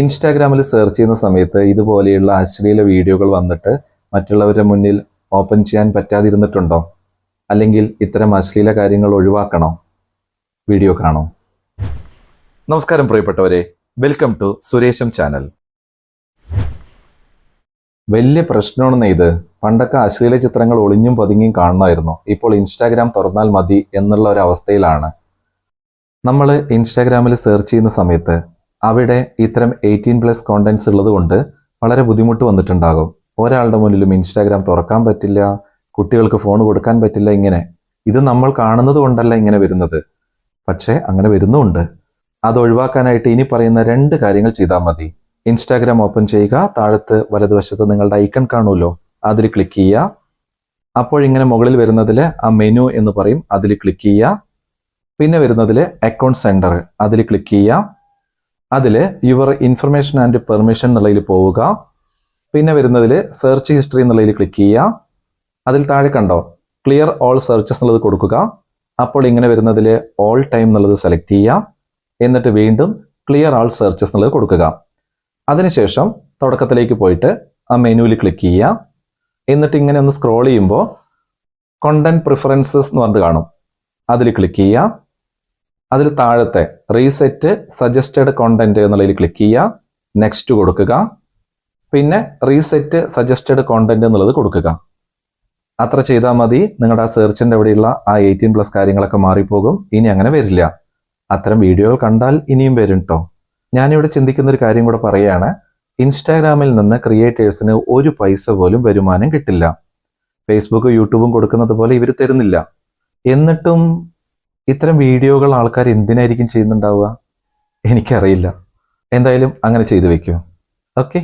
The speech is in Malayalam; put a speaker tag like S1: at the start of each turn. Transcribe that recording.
S1: ഇൻസ്റ്റാഗ്രാമിൽ സെർച്ച് ചെയ്യുന്ന സമയത്ത് ഇതുപോലെയുള്ള അശ്ലീല വീഡിയോകൾ വന്നിട്ട് മറ്റുള്ളവരുടെ മുന്നിൽ ഓപ്പൺ ചെയ്യാൻ പറ്റാതിരുന്നിട്ടുണ്ടോ? അല്ലെങ്കിൽ ഇത്തരം അശ്ലീല കാര്യങ്ങൾ ഒഴിവാക്കണോ? വീഡിയോ കാണോ നമസ്കാരം പ്രിയപ്പെട്ടവരെ. വെൽക്കം ടു സുരേഷം ചാനൽ വലിയ പ്രശ്നമാണെന്ന് ഇത്. പണ്ടൊക്കെ അശ്ലീല ചിത്രങ്ങൾ ഒളിഞ്ഞും പതുങ്ങിയും കാണണമായിരുന്നു. ഇപ്പോൾ ഇൻസ്റ്റാഗ്രാം തുറന്നാൽ മതി എന്നുള്ള ഒരു അവസ്ഥയിലാണ്. നമ്മൾ ഇൻസ്റ്റാഗ്രാമിൽ സെർച്ച് ചെയ്യുന്ന സമയത്ത് അവിടെ ഇത്തരം എയ്റ്റീൻ പ്ലസ് കോണ്ടൻസ് ഉള്ളതുകൊണ്ട് വളരെ ബുദ്ധിമുട്ട് വന്നിട്ടുണ്ടാകും. ഒരാളുടെ മുന്നിലും ഇൻസ്റ്റാഗ്രാം തുറക്കാൻ പറ്റില്ല കുട്ടികൾക്ക് ഫോൺ കൊടുക്കാൻ പറ്റില്ല ഇങ്ങനെ. ഇത് നമ്മൾ കാണുന്നത് കൊണ്ടല്ല ഇങ്ങനെ വരുന്നത്. പക്ഷേ അങ്ങനെ വരുന്നുമുണ്ട് അത് ഒഴിവാക്കാനായിട്ട് ഇനി പറയുന്ന രണ്ട് കാര്യങ്ങൾ ചെയ്താൽ മതി. ഇൻസ്റ്റാഗ്രാം ഓപ്പൺ ചെയ്യുക താഴത്ത് വലതുവശത്ത് നിങ്ങളുടെ ഐക്കൺ കാണുമല്ലോ അതിൽ ക്ലിക്ക് ചെയ്യുക. അപ്പോൾ ഇങ്ങനെ മുകളിൽ വരുന്നതിൽ ആ മെനു എന്ന് പറയും അതിൽ ക്ലിക്ക് ചെയ്യുക. പിന്നെ വരുന്നതിൽ അക്കൗണ്ട് സെന്റർ അതിൽ ക്ലിക്ക് ചെയ്യുക. അതിൽ യുവർ ഇൻഫർമേഷൻ ആൻഡ് പെർമിഷൻ എന്നുള്ളതിൽ പോവുക. പിന്നെ വരുന്നതിൽ സെർച്ച് ഹിസ്റ്ററി എന്നുള്ളതിൽ ക്ലിക്ക് ചെയ്യുക. അതിൽ താഴെ കണ്ടോ? ക്ലിയർ ഓൾ സെർച്ചസ് എന്നുള്ളത് കൊടുക്കുക. അപ്പോൾ ഇങ്ങനെ വരുന്നതിൽ ഓൾ ടൈം എന്നുള്ളത് സെലക്ട് ചെയ്യുക. എന്നിട്ട് വീണ്ടും ക്ലിയർ ഓൾ സെർച്ചസ് എന്നുള്ളത് കൊടുക്കുക. അതിനുശേഷം തുടക്കത്തിലേക്ക് പോയിട്ട് ആ മെനുവിൽ ക്ലിക്ക് ചെയ്യുക. എന്നിട്ട് ഇങ്ങനെ ഒന്ന് സ്ക്രോൾ ചെയ്യുമ്പോൾ കോണ്ടന്റ് പ്രിഫറൻസസ് എന്ന് പറഞ്ഞിട്ട് കാണും. അതിൽ ക്ലിക്ക് ചെയ്യുക. അതിൽ താഴത്തെ റീസെറ്റ് സജസ്റ്റഡ് കോണ്ടന്റ് എന്നുള്ളതിൽ ക്ലിക്ക് ചെയ്യുക. നെക്സ്റ്റ് കൊടുക്കുക. പിന്നെ റീസെറ്റ് സജസ്റ്റഡ് കോണ്ടന്റ് എന്നുള്ളത് കൊടുക്കുക. അത്ര ചെയ്താൽ മതി. നിങ്ങളുടെ ആ സെർച്ചിന്റെ അവിടെയുള്ള ആ എയ്റ്റീൻ പ്ലസ് കാര്യങ്ങളൊക്കെ മാറിപ്പോകും. ഇനി അങ്ങനെ വരില്ല. അത്തരം വീഡിയോകൾ കണ്ടാൽ ഇനിയും വരും കേട്ടോ ഞാനിവിടെ ചിന്തിക്കുന്ന ഒരു കാര്യം കൂടെ പറയുകയാണ്. ഇൻസ്റ്റാഗ്രാമിൽ നിന്ന് ക്രിയേറ്റേഴ്സിന് ഒരു പൈസ പോലും വരുമാനം കിട്ടില്ല. ഫേസ്ബുക്കും യൂട്യൂബും കൊടുക്കുന്നത് പോലെ ഇവർ തരുന്നില്ല. എന്നിട്ടും ഇത്തരം വീഡിയോകൾ ആൾക്കാർ എന്തിനായിരിക്കും ചെയ്യുന്നുണ്ടാവുക? എനിക്കറിയില്ല. എന്തായാലും അങ്ങനെ ചെയ്തു വെക്കൂ. ഓക്കെ?